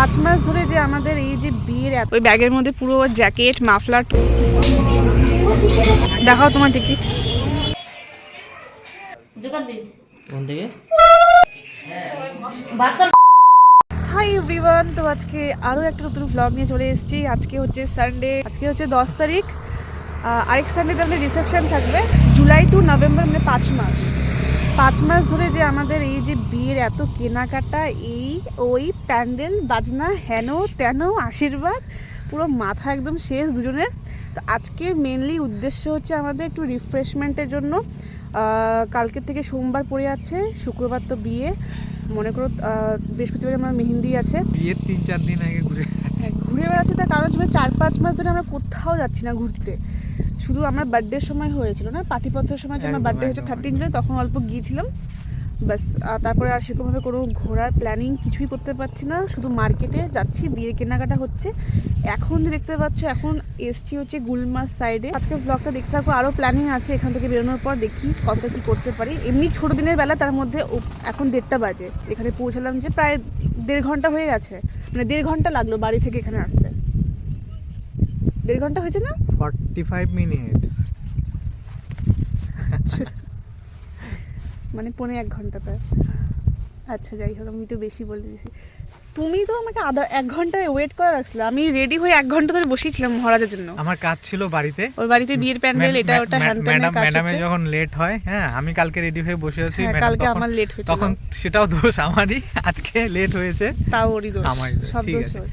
পাঁচ মাস ধরে যে আমাদের এই যে বিয়ের এত- ওই ব্যাগের মধ্যে পুরো জ্যাকেট মাফলার দেখাও তোমার টিকিট। হাই এভরিওয়ান তো আজকে আরও একটা নতুন ব্লগ নিয়ে চলে এসেছি। আজকে হচ্ছে সানডে আজকে হচ্ছে দশ তারিখ। আরেক সানডেতে আমাদের রিসেপশন থাকবে। জুলাই টু নভেম্বর মানে পাঁচ মাস। পাঁচ মাস ধরে যে আমাদের এই যে বিয়ের এত কেনাকাটা এই ওই প্যান্ডেল বাজনা হেন তেন আশীর্বাদ পুরো মাথা একদম শেষ দুজনের। তো আজকে মেনলি উদ্দেশ্য হচ্ছে আমাদের একটু রিফ্রেশমেন্টের জন্য। আহ, কালকের থেকে সোমবার পড়ে যাচ্ছে শুক্রবার তো বিয়ে। মনে করো বৃহস্পতিবার আমার মেহেন্দি আছে। বিয়ের তিন চার দিন আগে ঘুরে হ্যাঁ, ঘুরে বেড়াচ্ছে তার কারণ চার পাঁচ মাস ধরে আমরা কোথাও যাচ্ছি না ঘুরতে। শুধু আমার বার্থডের সময় হয়েছিল না পার্টিপত্রের সময় যে আমার বার্থডে হয়েছে থার্টিন জুলাই তখন অল্প গিয়েছিলাম। ব্যাস তারপরে আর সেরকমভাবে কোনো ঘোরার প্ল্যানিং কিছুই করতে পারছি না শুধু মার্কেটে যাচ্ছি বিয়ে কেনাকাটা হচ্ছে। এখন দেখতে পাচ্ছ এখন এসছি হচ্ছে গুলমার সাইডে আজকে ব্লগটা দেখতে থাকব আরও প্ল্যানিং আছে এখান থেকে বেরোনোর পর দেখি কতটা কি করতে পারি। এমনি ছোটো দিনের বেলা তার মধ্যে এখন দেড়টা বাজে। এখানে পৌঁছালাম যে প্রায় দেড় ঘণ্টা হয়ে গেছে। মানে দেড় ঘণ্টা লাগল বাড়ি থেকে এখানে আসতে। দেড় ঘণ্টা হয়েছে না? ফর্টি ফাইভ মিনিটস মানে পৌনে এক ঘণ্টা প্রায়। আচ্ছা যাই হোক আমি একটু বেশি বলে দিয়েছি তুমি তো আমাকে আধা এক ঘন্টায় ওয়েট করে রাখছিলে। আমি রেডি হয়ে এক ঘণ্টা ধরে বসেছিলাম মহারাজের জন্য। আমার কাজ ছিল বাড়িতে। ওর বাড়িতে বিয়ের প্যান্ডেল এটা ওটা ম্যাডাম কাজ ম্যাডামের যখন লেট হয় হ্যাঁ আমি কালকে রেডি হয়ে বসে আছি হ্যাঁ, কালকে আমার লেট হয়েছিল। তখন সেটাও দোষ আমারই আজকে লেট হয়েছে। তাও ওরই দোষ। আমারই দোষ, সব দোষ আছে। ওর।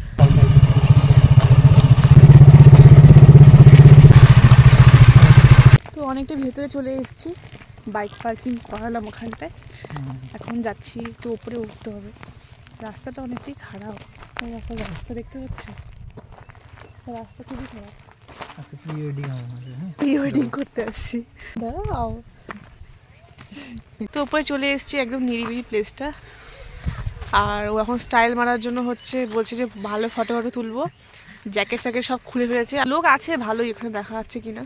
তো অনেকটা ভেতরে চলে এসেছি। বাইক পার্কিং করালাম ওখানটায়। এখন যাচ্ছি একটু উপরে উঠতে হবে। রাস্তাটা অনেকটাই খারাপ। একটা রাস্তা দেখতে পাচ্ছি? রাস্তা খুবই খারাপ। আচ্ছা প্রি ওয়েডিং হ্যাঁ? করতে আসছি। দাঁড়াও। তো উপরে চলে এসেছি একদম নিরিবিলি প্লেসটা আর ও এখন স্টাইল মারার জন্য হচ্ছে বলছে যে ভালো ফটো ফটো তুলবো। জ্যাকেট ফ্যাকেট সব খুলে ফেলেছে। লোক আছে ভালোই এখানে দেখা যাচ্ছে কিনা।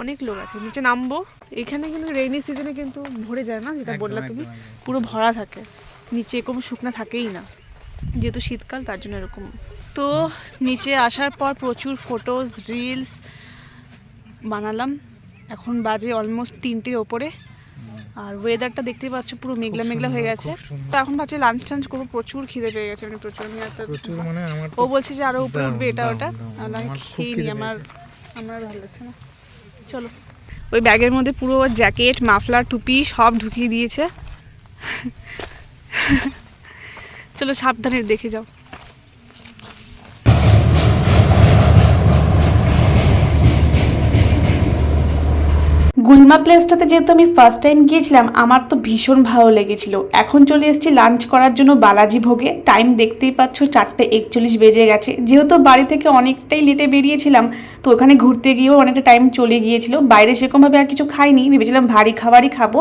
অনেক লোক আছে নিচে নামবো। এখানে কিন্তু রেইনি সিজনে কিন্তু ভরে যায় না যেটা বললা তুমি। পুরো ভরা থাকে। নিচে এরকম শুকনো থাকেই না যেহেতু শীতকাল তার জন্য এরকম। তো নিচে আসার পর প্রচুর ফটোজ রিলস বানালাম। এখন বাজে অলমোস্ট তিনটের ওপরে। আর ওয়েদারটা দেখতে পাচ্ছ পুরো মেঘলা মেঘলা হয়ে গেছে। তো এখন ভাবছি লাঞ্চ টাঞ্চ করব প্রচুর খিদে পেয়ে গেছে মানে প্রচুর। মানে ও বলছে যে আরও উপরে উঠবে এটা ওটা। খেয়ে নি আমার আমার ভালো লাগছে না। চলো। ওই ব্যাগের মধ্যে পুরো জ্যাকেট, মাফলার, টুপি সব ঢুকিয়ে দিয়েছে। চলো সাবধানে দেখে যাও। গুলমা প্লেসটাতে যেহেতু আমি ফার্স্ট টাইম গিয়েছিলাম, আমার তো ভীষণ ভালো লেগেছিল। এখন চলে এসেছি লাঞ্চ করার জন্য বালাজি ভোগে। টাইম দেখতেই পাচ্ছ, চারটে একচল্লিশ বেজে গেছে। যেহেতু বাড়ি থেকে অনেকটাই লেটে বেরিয়েছিলাম, তো ওখানে ঘুরতে গিয়েও অনেকটা টাইম চলে গিয়েছিল। বাইরে সেরকমভাবে আর কিছু খাইনি, ভেবেছিলাম ভারী খাবারই খাব।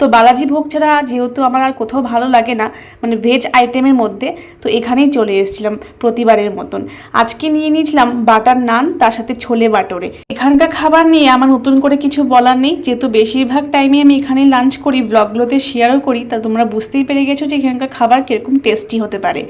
তো বালাজি ভোগ ছাড়া যেহেতু আমার আর কোথাও ভালো লাগে না মানে ভেজ আইটেমের মধ্যে, তো এখানেই চলে এসেছিলাম প্রতিবারের মতন। আজকে নিয়ে নিয়েছিলাম বাটার নান, তার সাথে ছোলে বাটোরে। এখানকার খাবার নিয়ে আমার নতুন করে কিছু বলার নেই। যেহেতু বেশিরভাগ টাইমে আমি এখানে লাঞ্চ করি ব্লগগুলোতে শেয়ারও করি, তা তোমরা বুঝতেই পেরে গেছো যে এখানকার খাবার কীরকম টেস্টি হতে পারে।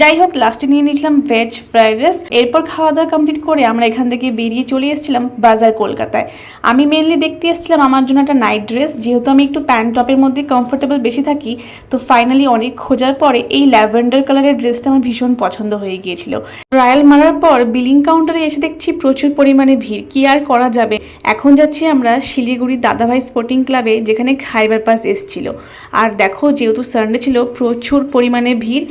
যাই হোক লাস্টে নিয়ে নিয়েছিলাম ভেজ ফ্রাইড রাইস এরপর খাওয়া দাওয়া কমপ্লিট করে আমরা এখান থেকে বেরিয়ে চলে এসেছিলাম বাজার কলকাতায়। আমি মেনলি দেখতে এসেছিলাম আমার জন্য একটা নাইট ড্রেস যেহেতু আমি একটু প্যান্ট টপের মধ্যে কমফোর্টেবল বেশি থাকি, তো ফাইনালি অনেক খোঁজার পরে এই ল্যাভেন্ডার কালারের ড্রেসটা আমার ভীষণ পছন্দ হয়ে গিয়েছিল। ট্রায়াল মারার পর বিলিং কাউন্টারে এসে দেখছি প্রচুর পরিমাণে ভিড়, কি আর করা যাবে? এখন যাচ্ছি আমরা শিলিগুড়ি দাদাভাই স্পোর্টিং ক্লাবে যেখানে খাইবার পাস এসছিল। আর দেখো, যেহেতু সানডে ছিল, প্রচুর পরিমাণে ভিড়।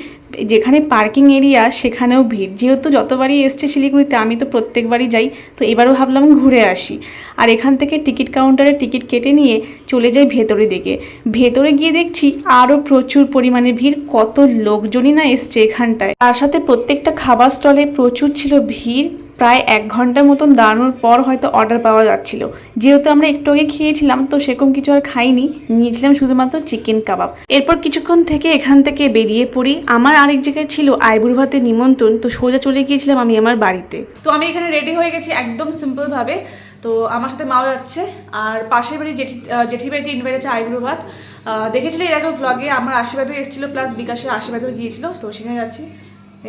যেখানে পার্কিং এরিয়া সেখানেও ভিড়। যেহেতু যতবারই এসছে শিলিগুড়িতে, আমি তো প্রত্যেকবারই যাই, তো এবারও ভাবলাম ঘুরে আসি। আর এখান থেকে টিকিট কাউন্টারে টিকিট কেটে নিয়ে চলে যাই ভেতরে দিকে। ভেতরে গিয়ে দেখছি আরও প্রচুর পরিমাণে ভিড়, কত লোকজনই না এসছে এখানটায়। তার সাথে প্রত্যেকটা খাবার স্টলে প্রচুর ছিল ভিড়। প্রায় এক ঘণ্টার মতন দাঁড়ানোর পর হয়তো অর্ডার পাওয়া যাচ্ছিল। যেহেতু আমরা একটু আগে খেয়েছিলাম, তো সেরকম কিছু আর খাইনি। নিয়েছিলাম শুধুমাত্র চিকেন কাবাব এরপর কিছুক্ষণ থেকে এখান থেকে বেরিয়ে পড়ি। আমার আরেক জায়গায় ছিল আইবুড় ভাতের নিমন্ত্রণ, তো সোজা চলে গিয়েছিলাম আমি আমার বাড়িতে। তো আমি এখানে রেডি হয়ে গেছি একদম সিম্পলভাবে তো আমার সাথে মাও যাচ্ছে, আর পাশের বাড়ি জেঠি জেঠি বাড়িতে ইনভাইট আছে আইব্রো ভাত। দেখেছিলে এর আগে ব্লগে আমার আশীর্বাদও এসেছিল প্লাস বিকাশের আশীর্বাদও গিয়েছিল তো সেখানে যাচ্ছি।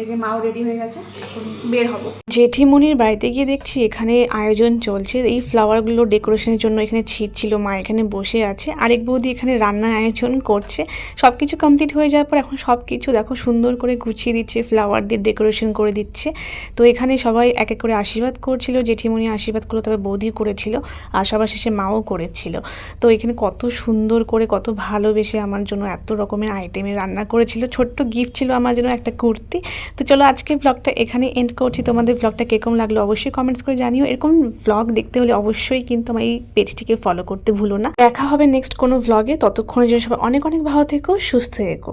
এই যে মাও রেডি হয়ে গেছে, এখন বের হব। জেঠিমণির বাড়িতে গিয়ে দেখছি এখানে আয়োজন চলছে। এই ফ্লাওয়ারগুলো ডেকোরেশনের জন্য এখানে ছিট ছিল, মা এখানে বসে আছে। আরেক বৌদি এখানে রান্নার আয়োজন করছে। সব কিছু কমপ্লিট হয়ে যাওয়ার পর এখন সব কিছু দেখো সুন্দর করে গুছিয়ে দিচ্ছে ফ্লাওয়ার দিয়ে ডেকোরেশন করে দিচ্ছে। তো এখানে সবাই এক এক করে আশীর্বাদ করছিল, জেঠিমণি আশীর্বাদ করল তারপর বৌদিও করেছিল, আর সবার শেষে মাও করেছিল। তো এখানে কত সুন্দর করে, কত ভালোবেসে আমার জন্য এত রকমের আইটেমে রান্না করেছিল। ছোট্ট গিফট ছিল আমার জন্য একটা কুর্তি তো চলো আজকে ব্লগটা এখানে এন্ড করছি। তোমাদের ব্লগটা কীরকম লাগল অবশ্যই কমেন্টস করে জানিও। এরকম ব্লগ দেখতে হলে অবশ্যই কিন্তু আমার এই পেজটিকে ফলো করতে ভুলো না। দেখা হবে নেক্সট কোনো ব্লগে ততক্ষণের জন্য সবাই অনেক অনেক ভালো থেকো সুস্থ থেকো।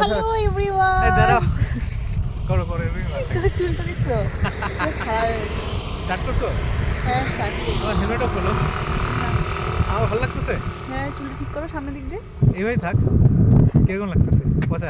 হ্যালো এভরিওয়ান করো করো হয়ে। গেছে স্টার্ট করছ? হ্যাঁ স্টার্ট আমার হেলমেটও খোলো। আমার ভালো লাগতেছে? হ্যাঁ চুলটা ঠিক করো সামনের দিক দিয়ে। এইভাবেই থাক। কীরকম লাগতেছে? পচা